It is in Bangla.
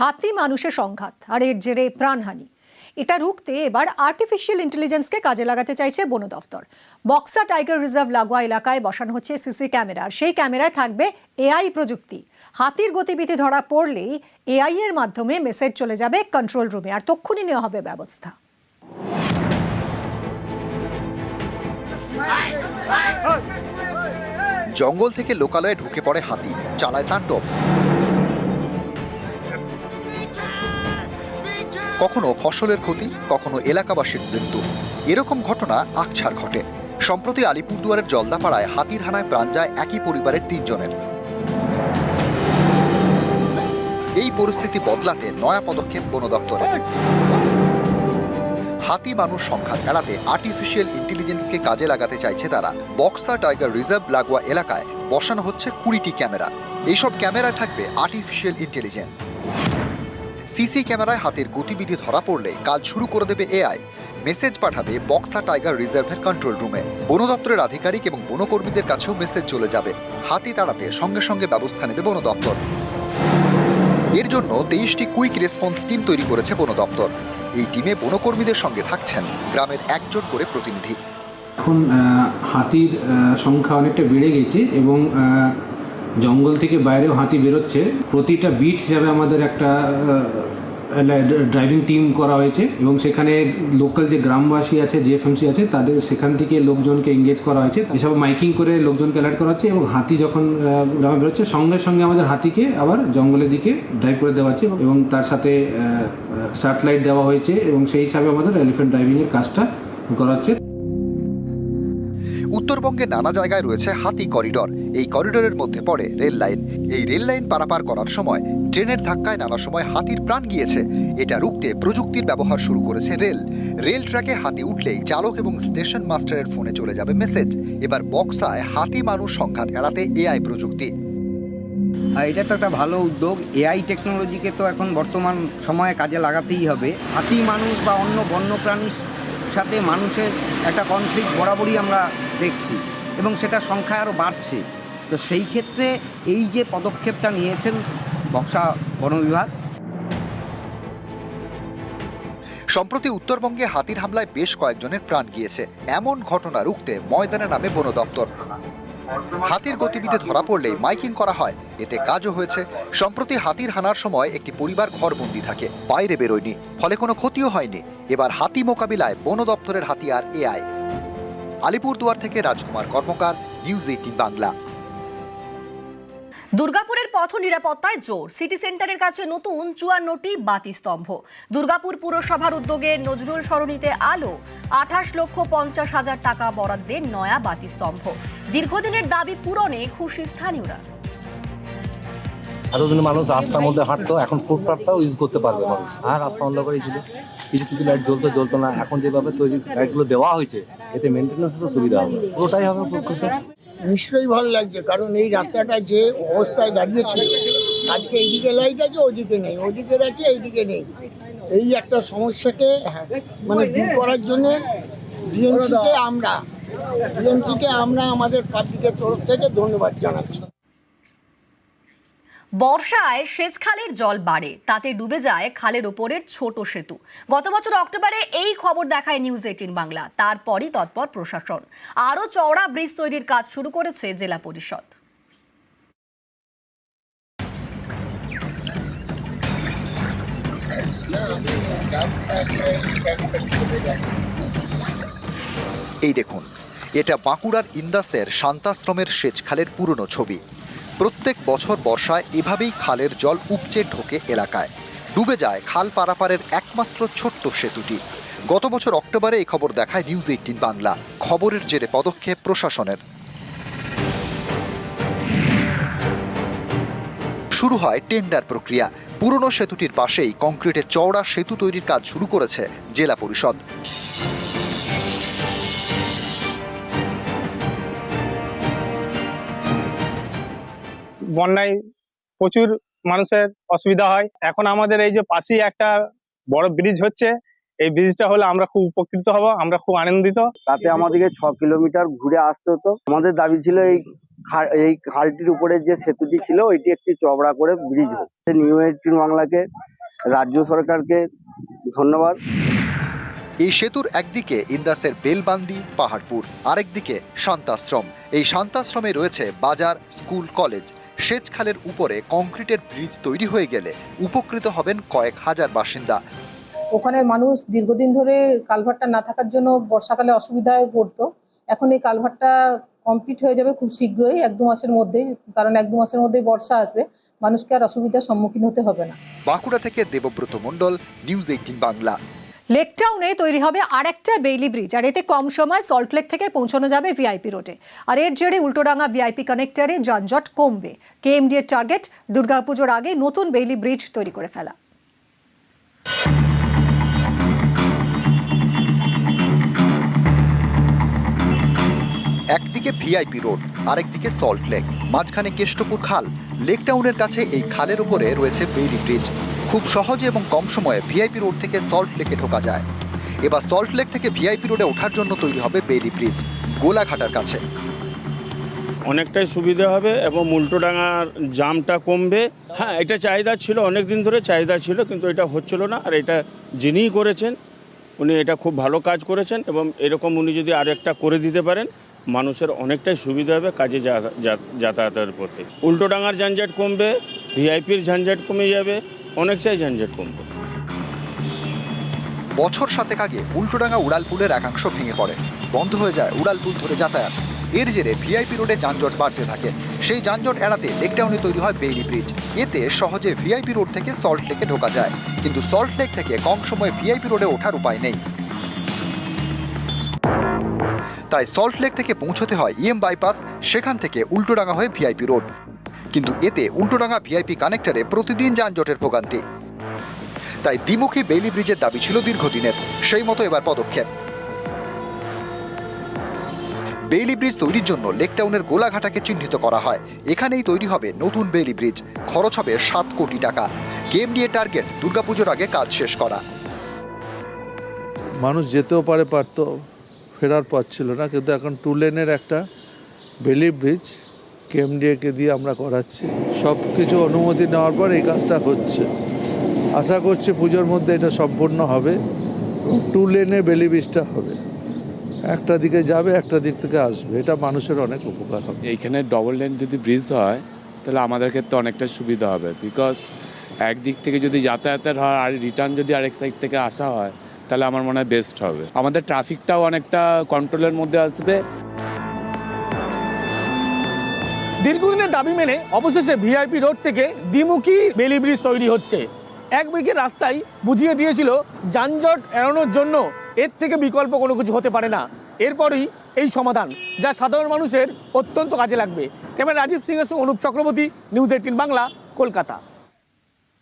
হাতি মানুষের সংঘাত আর এর জেরে প্রাণহানি। এটা রুখতে এবার আর্টিফিশিয়াল ইন্টেলিজেন্সকে কাজে লাগাতে চাইছে বন দফতর। বক্সা টাইগার রিজার্ভ লাগোয়া এলাকায় বসানো হচ্ছে সিসি ক্যামেরা। আর সেই ক্যামেরায় থাকবে এআই প্রযুক্তি। হাতির গতিবিধি ধরা পড়লেই এআই এর মাধ্যমে মেসেজ চলে যাবে কন্ট্রোল রুমে আর তক্ষুনি নেওয়া হবে ব্যবস্থা। জঙ্গল থেকে লোকালয়ে ঢুকে পড়ে হাতি। চালায় তাণ্ডব। কখনো ফসলের ক্ষতি, কখনো এলাকাবাসীর মৃত্যু। এরকম ঘটনা আকছার ঘটে। সম্প্রতি আলিপুরদুয়ারের জলদাপাড়ায় হাতির হানায় প্রাণ যায় একই পরিবারের তিনজনের। এই পরিস্থিতি বদলাতে নয়া পদক্ষেপ বন দপ্তরের হাতি মানুষ সংখ্যা এড়াতে আর্টিফিশিয়াল ইন্টেলিজেন্সকে কাজে লাগাতে চাইছে তারা। বক্সা টাইগার রিজার্ভ লাগোয়া এলাকায় বসানো হচ্ছে কুড়িটি ক্যামেরা। এইসব ক্যামেরায় থাকবে আর্টিফিশিয়াল ইন্টেলিজেন্স সিসি ক্যামেরায় হাতের গতিবিধি ধরা পড়লে কাজ শুরু করে দেবে এআই। মেসেজ পাঠাবে বক্সা টাইগার রিজার্ভের কন্ট্রোল রুমে। বন দপ্তরের আধিকারিক এবং বনকর্মীদের কাছেও মেসেজ চলে যাবে। হাতি তাড়াতে সঙ্গে সঙ্গে ব্যবস্থা নেবে বন দপ্তর। এর জন্য তেইশটি কুইক রেসপন্স টিম তৈরি করেছে বন দপ্তর। এই টিমে বনকর্মীদের সঙ্গে থাকছেন গ্রামের একজন করে প্রতিনিধি। এখন হাতির সংখ্যা অনেকটা বেড়ে গেছে এবং জঙ্গল থেকে বাইরেও হাতি বেরোচ্ছে। প্রতিটা বিট হিসাবে আমাদের একটা ড্রাইভিং টিম করা হয়েছে এবং সেখানে লোকাল যে গ্রামবাসী আছে জিএফএমসি আছে, তাদের সেখান থেকে লোকজনকে এঙ্গেজ করা হয়েছে। এসব মাইকিং করে লোকজনকে অ্যালার্ট করা হচ্ছে এবং হাতি যখন গ্রামে বেরোচ্ছে, সঙ্গে সঙ্গে আমাদের হাতিকে আবার জঙ্গলের দিকে ড্রাইভ করে দেওয়া হচ্ছে এবং তার সাথে স্যাটেলাইট দেওয়া হয়েছে এবং সেই হিসাবে আমাদের এলিফেন্ট ড্রাইভিংয়ের কাজটা করা হচ্ছে। উত্তরবঙ্গের নানা জায়গায় রয়েছে হাতি করিডর। এই করিডোরের মধ্যে পড়ে রেল লাইন। এই রেল লাইন পারাপার করার সময় ট্রেনের ধাক্কায় নানা সময় হাতির প্রাণ গিয়েছে। এটা রুখতে প্রযুক্তির ব্যবহার শুরু করেছে রেল। রেল ট্র্যাকে হাতি উঠলেই চালক এবং স্টেশন মাস্টারের ফোনে চলে যাবে মেসেজ। এবার বক্সায় হাতি মানুষ সংঘাত এড়াতে এআই প্রযুক্তি। এটা তো একটা ভালো উদ্যোগ। এআই টেকনোলজিকে তো এখন বর্তমান সময়ে কাজে লাগাতেই হবে। হাতি মানুষ বা অন্য বন্যপ্রাণীর সাথে মানুষের একটা কনফ্লিক্ট বরাবরই আমরা দেখছি এবং সেটা সংখ্যা আরও বাড়ছে। তো সেই ক্ষেত্রে এই যে পদক্ষেপটা নিয়েছেন বক্সা বন বিভাগ, সম্প্রতি উত্তরবঙ্গে হাতির হামলায় বেশ কয়েকজনের প্রাণ গিয়েছে। এমন ঘটনা রুখতে ময়দানে নামে বন দপ্তর। হাতির গতিবিধি ধরা পড়লেই মাইকিং করা হয়। এতে কাজও হয়েছে। সম্প্রতি হাতির হানার সময় একটি পরিবার ঘরবন্দি থাকে। বাইরে বেরোয়নি। ফলে কোনো ক্ষতিও হয়নি। এবার হাতি মোকাবিলায় বন দপ্তরের হাতিয়ার এআই। আলিপুরদুয়ার থেকে রাজকুমার কর্মকার, নিউজ এইটিন বাংলা। দুর্গাপুরের পথ নিরাপত্তায় জোর। সিটি সেন্টারের কাছে নতুন চুয়ান্নটি বাতিস্তম্ভ। দুর্গাপুর পুরসভার উদ্যোগে নজরুল সরণিতে আলো। আঠাশ লক্ষ পঞ্চাশ হাজার টাকা বরাদ্দে নয়া বাতিস্তম্ভ। দীর্ঘদিনের দাবি পূরণে খুশি স্থানীয়রা। এতদিন মানুষ রাস্তার মধ্যে হাঁটতো এখন ফুটপাথটাও ইউজ করতে পারবে মানুষ। আর রাস্তা বন্ধ করেই ছিল। কিছু কিছু লাইট জ্বলতো জ্বলতো না। এখন যেভাবে তৈরি লাইটগুলো দেওয়া হয়েছে এতে মেনটেন্যান্সেরও সুবিধা হবে। পুরোটাই হবে নিশ্চয়ই ভালো লাগছে কারণ এই রাস্তাটা যে অবস্থায় দাঁড়িয়েছিল আজকে এইদিকে লাইট আছে ওদিকে নেই। ওদিকে আছে এইদিকে নেই। এই একটা সমস্যাকে হ্যাঁ, মানে দূর করার জন্য বিএমসিকে আমরা বিএমসিকে আমরা আমাদের পাবলিকের তরফ থেকে ধন্যবাদ জানাচ্ছি। বর্ষায় সেচ খালের জল বাড়ে, তাতে ডুবে যায় খালের ওপরের ছোট সেতু। গত বছর অক্টোবরে এই খবর দেখায় নিউজ এইটিন বাংলা। তারপরই তৎপর প্রশাসন। আরও চওড়া ব্রিজ তৈরির কাজ শুরু করেছে জেলা পরিষদ। এই দেখুন, এটা বাঁকুড়ার ইন্দাসের শান্তাশ্রমের সেচ খালের পুরনো ছবি। প্রত্যেক বছর বর্ষায় এভাবেই খালের জল উপচে ঢোকে এলাকায়। ডুবে যায় খাল পারাপারের একমাত্র ছোট্ট সেতুটি। গত বছর অক্টোবরে এই খবর দেখায় নিউজ এইটিন বাংলা। খবরের জেরে পদক্ষেপ প্রশাসনের। শুরু হয় টেন্ডার প্রক্রিয়া। পুরনো সেতুটির পাশেই কংক্রিটের চওড়া সেতু তৈরির কাজ শুরু করেছে জেলা পরিষদ। বন্যায় প্রচুর মানুষের অসুবিধা হয়। এখন আমাদের এই যে পাশেই একটা বড় ব্রিজ হচ্ছে এই ব্রিজটা হলে আমরা খুব উপকৃত হব আমরা খুব আনন্দিত। তাতে আমাদেরকে ছ কিলোমিটার ঘুরে আসতে হতো। আমাদের দাবি ছিল এই এই খালটির উপরে যে সেতুটি ছিল ওইটি একটি চওড়া করে ব্রিজ হচ্ছে নিউ এইটিন বাংলাকে রাজ্য সরকারকে ধন্যবাদ। এই সেতুর একদিকে ইন্দাসের বেলবান্দি পাহাড়পুর। আরেকদিকে শান্তাশ্রম। এই শান্তাশ্রমে রয়েছে বাজার স্কুল কলেজ। সেচ খালের উপরে কংক্রিটের ব্রিজ তৈরি হয়ে গেলে উপকৃত হবেন কয়েক হাজার বাসিন্দা। ওখানে মানুষ দীর্ঘদিন ধরে কালভারটা না থাকার জন্য বর্ষাকালে অসুবিধায় পড়তো। এখন এই কালভারটা কমপ্লিট হয়ে যাবে খুব শীঘ্রই এক দু মাসের মধ্যেই কারণ এক দু মাসের মধ্যেই বর্ষা আসবে। মানুষকে আর অসুবিধার সম্মুখীন হতে হবে না। বাঁকুড়া থেকে দেবব্রত মণ্ডল নিউজ এইটিন বাংলা। লেকটাউনে তৈরি হবে আরেকটা বেইলি ব্রিজ আর এতে কম সময় সল্টলেক থেকে পৌঁছানো যাবে ভিআইপি রোডে আর এর জেরে উল্টোডাঙ্গা ভিআইপি কানেক্টারে যানজট কমবে। কেএমডি এর টার্গেট দুর্গাপুজোর আগে নতুন বেইলি ব্রিজ তৈরি করে ফেলা। একদিকে ভিআইপি রোড আরেকদিকে সল্ট লেক মাঝখানে কেষ্টপুর খাল। লেক টাউনের কাছে এই খালের উপরে রয়েছে বেইলি ব্রিজ খুব সহজে এবং কম সময়ে ভিআইপি রোড থেকে সল্ট লেকে ঢোকা যায়। এবার সল্ট লেক থেকে ভিআইপি রোডে ওঠার জন্য তৈরি হবে বেইলি ব্রিজ, গোলাঘাটার কাছে। অনেকটাই সুবিধা হবে এবং উল্টোডাঙার জামটা কমবে। হ্যাঁ এটা চাহিদা ছিল অনেক দিন ধরে চাহিদা ছিল, কিন্তু এটা হচ্ছিল না। আর এটা যিনিই করেছেন, উনি এটা খুব ভালো কাজ করেছেন এবং এরকম উনি যদি আর একটা করে দিতে পারেন, মানুষের অনেকটাই সুবিধা হবে কাজে যাতায়াতের পথে। উল্টোডাঙার ঝঞ্ঝাট কমবে, ভিআইপির ঝঞ্ঝাট কমে যাবে অনেকটাই ঝঞ্ঝাট কমবে। বছর সাতেক আগে উল্টোডাঙ্গা উড়ালপুলের একাংশ ভেঙে পড়ে। বন্ধ হয়ে যায় উড়ালপুল ধরে যাতায়াত। এর জেরে ভিআইপি রোডে যানজট বাড়তে থাকে। সেই যানজট এড়াতে লেকটাউনে তৈরি হয় বেইলি ব্রিজ। এতে সহজে ভিআইপি রোড থেকে সল্ট লেকে ঢোকা যায়। কিন্তু সল্ট লেক থেকে কম সময়ে ভিআইপি রোডে ওঠার উপায় নেই। তাই সল্ট লেক থেকে পৌঁছতে হয় ইএম বাইপাস, সেখান থেকে উল্টোডাঙ্গা হয়ে ভিআইপি রোড। কিন্তু এতে উল্টোডাঙ্গা ভিআইপি কানেক্টরে প্রতিদিন যানজটের ভোগান্তি। তাই দ্বিমুখী বেইলি ব্রিজের দাবি ছিল দীর্ঘদিনের। সেই মতো এবার পদক্ষেপ। বেইলি ব্রিজ তৈরির জন্য লেকটাউনের গোলাঘাটাকে চিহ্নিত করা হয়। এখানেই তৈরি হবে নতুন বেইলি ব্রিজ। খরচ হবে সাত কোটি টাকা। কেএমডিএ টার্গেট দুর্গাপুজোর আগে কাজ শেষ করা। মানুষ যেতেও পারে পারতো ফেরার পথ ছিল না। কিন্তু এখন টু লেনের একটা বেলি ব্রিজ কেএমডিএকে দিয়ে আমরা করাচ্ছি। সব কিছু অনুমতি নেওয়ার পর এই কাজটা হচ্ছে। আশা করছি পুজোর মধ্যে এটা সম্পূর্ণ হবে। টু লেনে বেলি ব্রিজটা হবে। একটা দিকে যাবে, একটা দিক থেকে আসবে। এটা মানুষের অনেক উপকার হবে। এইখানে ডবল লেন যদি ব্রিজ হয়, তাহলে আমাদের ক্ষেত্রে অনেকটা সুবিধা হবে। বিকজ একদিক থেকে যদি যাতায়াতের হয়, আর রিটার্ন যদি আরেক সাইড থেকে আসা হয়, তাহলে আমার মনে হয় বেস্ট হবে। আমাদের ট্রাফিকটাও অনেকটা কন্ট্রোলের মধ্যে আসবে। দীর্ঘদিনের দাবি মেনে অবশেষে ভিআইপি রোড থেকে দ্বিমুখী বেলি ব্রিজ তৈরি হচ্ছে। এক বিঘে রাস্তায় বুঝিয়ে দিয়েছিল যানজট এড়ানোর জন্য এর থেকে বিকল্প কোনো কিছু হতে পারে না। এরপরই এই সমাধান, যা সাধারণ মানুষের অত্যন্ত কাজে লাগবে। ক্যামেরা রাজীব সিংয়ের সঙ্গে অনুপ চক্রবর্তী, নিউজ এইটিন বাংলা, কলকাতা।